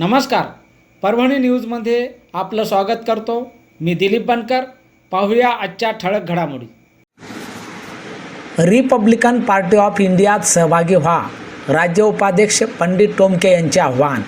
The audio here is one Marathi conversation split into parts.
नमस्कार. परभणी न्यूजमध्ये आपलं स्वागत करतो. मी दिलीप बनकर. पाहूया आजच्या ठळक घडामोडी. रिपब्लिकन पार्टी ऑफ इंडियात सहभागी व्हा राज्य उपाध्यक्ष पंडित टोमके यांचे आव्हान.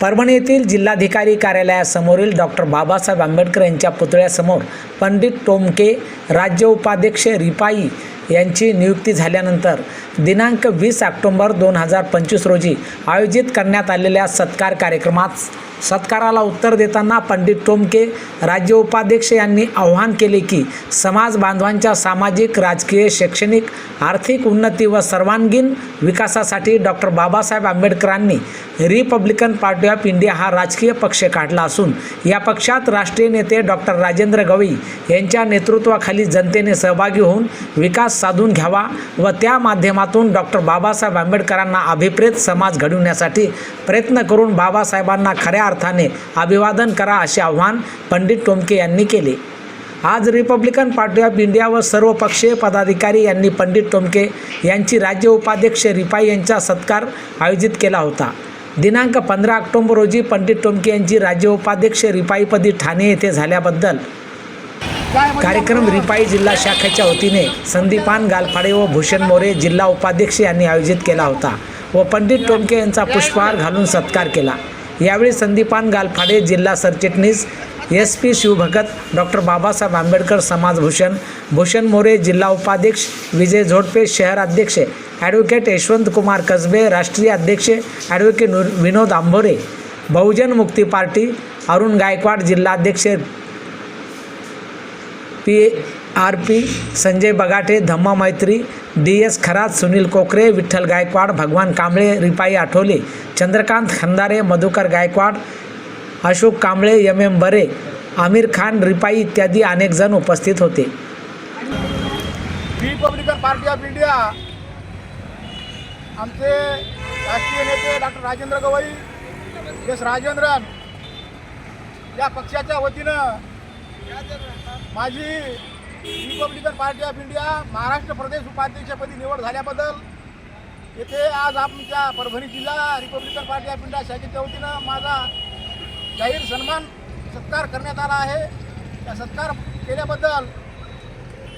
परभणी येथील जिल्हाधिकारी कार्यालयासमोरील डॉक्टर बाबासाहेब आंबेडकर यांच्या पुतळ्यासमोर पंडित टोमके राज्य उपाध्यक्ष रिपाई यांची नियुक्ती झाल्यानंतर दिनांक वीस ऑक्टोंबर दोन हजार पंचवीस रोजी आयोजित करण्यात आलेल्या सत्कार कार्यक्रमात सत्काराला उत्तर देताना पंडित टोमके राज्य उपाध्यक्ष यांनी आवाहन केले की समाज बांधवांच्या सामाजिक राजकीय शैक्षणिक आर्थिक उन्नती व सर्वांगीण विकासासाठी डॉक्टर बाबासाहेब आंबेडकरांनी रिपब्लिकन पार्टी ऑफ इंडिया हा राजकीय पक्ष काढला असून या पक्षात राष्ट्रीय नेते डॉक्टर राजेंद्र गवई यांच्या नेतृत्वाखाली जनतेने सहभागी होऊन विकास साधून घ्यावा व त्या माध्यमातून डॉक्टर बाबासाहेब आंबेडकरांना अभिप्रेत समाज घडविण्यासाठी प्रयत्न करून बाबासाहेबांना खऱ्या अर्थाने अभिवादन करा असे आव्हान पंडित टोमके यांनी केले. आज रिपब्लिकन पार्टी ऑफ इंडिया व सर्व पक्षीय पदाधिकारी यांनी पंडित टोमके यांची राज्य उपाध्यक्ष रिपाई यांचा सत्कार आयोजित केला होता. दिनांक पंधरा ऑक्टोबर रोजी पंडित टोमके यांची राज्य उपाध्यक्ष रिपाईपदी ठाणे येथे झाल्याबद्दल कार्यक्रम रिपाई जिल्हा शाखेच्या वतीने संदीपान गालफाडे व भूषण मोरे जिल्हा उपाध्यक्ष यांनी आयोजित केला होता व पंडित टोमके यांचा पुष्पहार घालून सत्कार केला. यावेळी संदीपान गालफाडे जिल्हा सरचिटणीस S P Shivbhagat doctor Babasaheb Ambedkar समाजभूषण Bhushan More जिल्हा उपाध्यक्ष विजय झोडपे शहर अध्यक्ष ॲडव्होकेट यशवंत कुमार कसबे राष्ट्रीय अध्यक्ष ॲडव्होकेट विनोद आंभोरे बहुजन मुक्ती पार्टी अरुण गायकवाड जिल्हाध्यक्ष P R P Sanjay Bagate Dhamma Maitri D S Kharat Sunil Kokare Vitthal Gaikwad Bhagwan Kamble Ripai Athawale Chandrakant Khandare Madhukar Gaikwad Ashok Kamble M M Bare Aamir Khan RPI इत्यादी अनेक जण उपस्थित होते. रिपब्लिकन पार्टी ऑफ इंडिया आमचे राष्ट्रीय नेते डॉक्टर राजेंद्र गवई एस राजेंद्रन या पक्षाच्या वतीनं माझी Republican Party of India Maharashtra प्रदेश उपाध्यक्षपदी निवड झाल्याबद्दल येथे आज आमच्या परभणी जिल्हा रिपब्लिकन पार्टी ऑफ इंडिया शाखेच्या वतीनं माझा जाहीर सन्मान सत्कार करण्यात आला आहे. त्या सत्कार केल्याबद्दल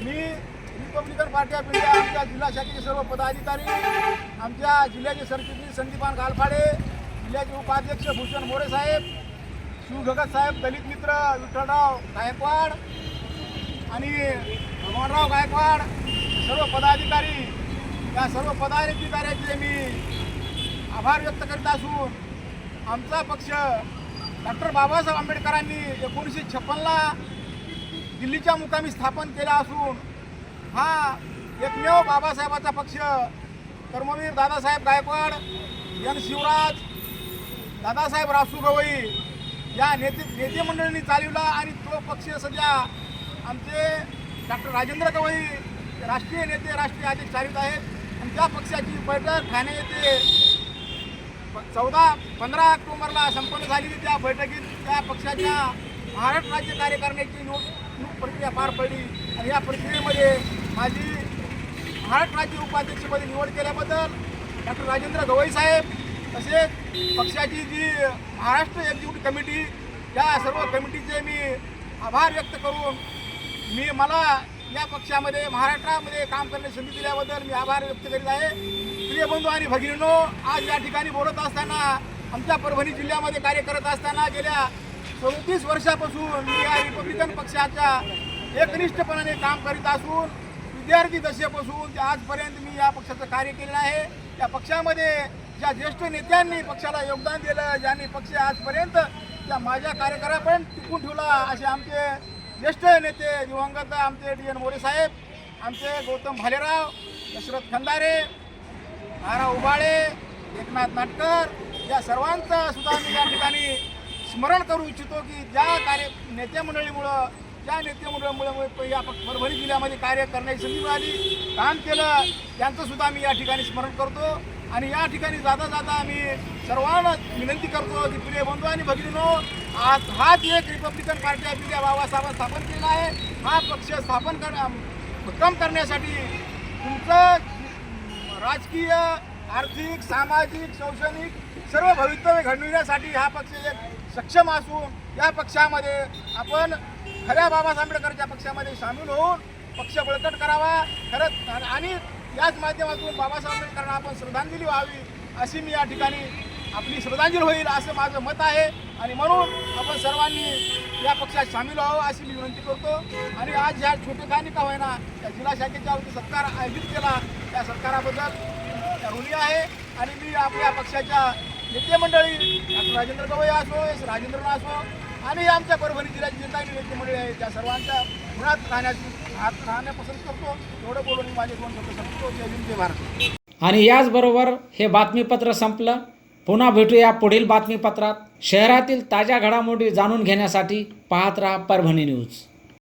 मी रिपब्लिकन पार्टी ऑफ इंडिया आमच्या जिल्हा शाखेचे सर्व पदाधिकारी आमच्या जिल्ह्याचे सरचिटणीस संदीपान गालफाडे जिल्ह्याचे उपाध्यक्ष भूषण मोरे साहेब शिवभगत साहेब दलित मित्र विठ्ठलराव गायकवाड आणि भगवानराव गायकवाड सर्व पदाधिकारी या सर्व पदाधिकाऱ्यांचे मी आभार व्यक्त करीत असून आमचा पक्ष डॉक्टर बाबासाहेब आंबेडकरांनी एकोणीसशे छप्पनला दिल्लीच्या मुकामी स्थापन केला असून हा एकमेव बाबासाहेबाचा पक्ष कर्मवीर दादासाहेब गायकवाड एन शिवराज दादासाहेब रासू गवई या नेते नेते मंडळींनी चालवला आणि तो पक्ष सध्या आमचे डॉक्टर राजेंद्र गवई राष्ट्रीय नेते राष्ट्रीय अध्यक्ष चालित आहेत. आणि त्या पक्षाची बैठक ठाणे येथे चौदा पंधरा ऑक्टोबरला संपन्न झालेली त्या बैठकीत त्या पक्षाच्या महाराष्ट्र राज्य कार्यकारिणीची निवडणूक प्रक्रिया पार पडली. आणि या प्रक्रियेमध्ये माझी महाराष्ट्र राज्य उपाध्यक्षपदी निवड केल्याबद्दल डॉक्टर राजेंद्र गवई साहेब तसेच पक्षाची जी महाराष्ट्र एक्झिक्युटिव्ह कमिटी या सर्व कमिटीचे मी आभार व्यक्त करून मी मला या पक्षामध्ये महाराष्ट्रामध्ये काम करण्याची संधी दिल्याबद्दल मी आभार व्यक्त करीत आहे. प्रिय बंधू आणि भगिनीनो आज या ठिकाणी बोलत असताना आमच्या परभणी जिल्ह्यामध्ये कार्य करत असताना गेल्या चौतीस वर्षापासून मी या रिपब्लिकन पक्षाच्या एकनिष्ठपणाने काम करीत असून विद्यार्थी दशेपासून ते आजपर्यंत मी या पक्षाचं कार्य केलेलं आहे. या पक्षामध्ये ज्या ज्येष्ठ नेत्यांनी पक्षाला योगदान दिलं ज्यांनी पक्ष आजपर्यंत त्या माझ्या कार्यकर्त्यापर्यंत टिकून ठेवला असे आमचे ज्येष्ठ नेते दिवंगत आमचे डी एन मोरे साहेब आमचे गौतम भालेराव दशरथ खंदारे नारा उबाळे एकनाथ नाटकर या सर्वांचं सुद्धा मी या ठिकाणी स्मरण करू इच्छितो की ज्या कार्य नेते मंडळीमुळं ज्या नेते मंडळीमुळे या परभणी जिल्ह्यामध्ये कार्य करण्याची संधी मिळाली काम केलं त्यांचं सुद्धा मी या ठिकाणी स्मरण करतो. आणि या ठिकाणी जाता जाता आम्ही सर्वांना विनंती करतो की प्रिय बंधू आणि भगिनीनो आज हाच एक Republican Party of India Babasaheb स्थापन केला आहे. हा पक्ष स्थापन कर भक्कम करण्यासाठी तुमचं राजकीय आर्थिक सामाजिक शैक्षणिक सर्व भवितव्य घडविण्यासाठी हा पक्ष एक सक्षम असून या पक्षामध्ये आपण खऱ्या बाबासाहेब आंबेडकरच्या पक्षामध्ये सामील होऊन पक्ष बळकट करावा. खरंच आणि याच माध्यमातून बाबासाहेब आंबेडकरांना आपण श्रद्धांजली व्हावी अशी मी या ठिकाणी आपली श्रद्धांजली होईल असं माझं मत आहे. आणि म्हणून आपण सर्वांनी या पक्षात सामील व्हावं अशी मी विनंती करतो. आणि आज ह्या छोटे काही का होईना त्या जिल्हा शाखेच्या सत्कार आयोजित केला त्या सत्काराबद्दल ऋणी आहे. आणि मी आपल्या पक्षाच्या नेते मंडळी डॉक्टर राजेंद्र गवई असो एस राजेंद्र असो आणि आमच्या परभणी जिल्ह्याची जे नेते मंडळी आहे त्या सर्वांच्या गुणात राहण्याची आज राहण्या पसंत करतो. एवढं बोलून माझे दोन शब्द सांगतो जय हिंद जय भारत. आणि याचबरोबर हे बातमीपत्र संपलं. पुन्हा भेटूया पुढील बातमीपत्रात. शहरातील ताज्या घडामोडी जाणून घेण्यासाठी पाहत राहा परभणी न्यूज.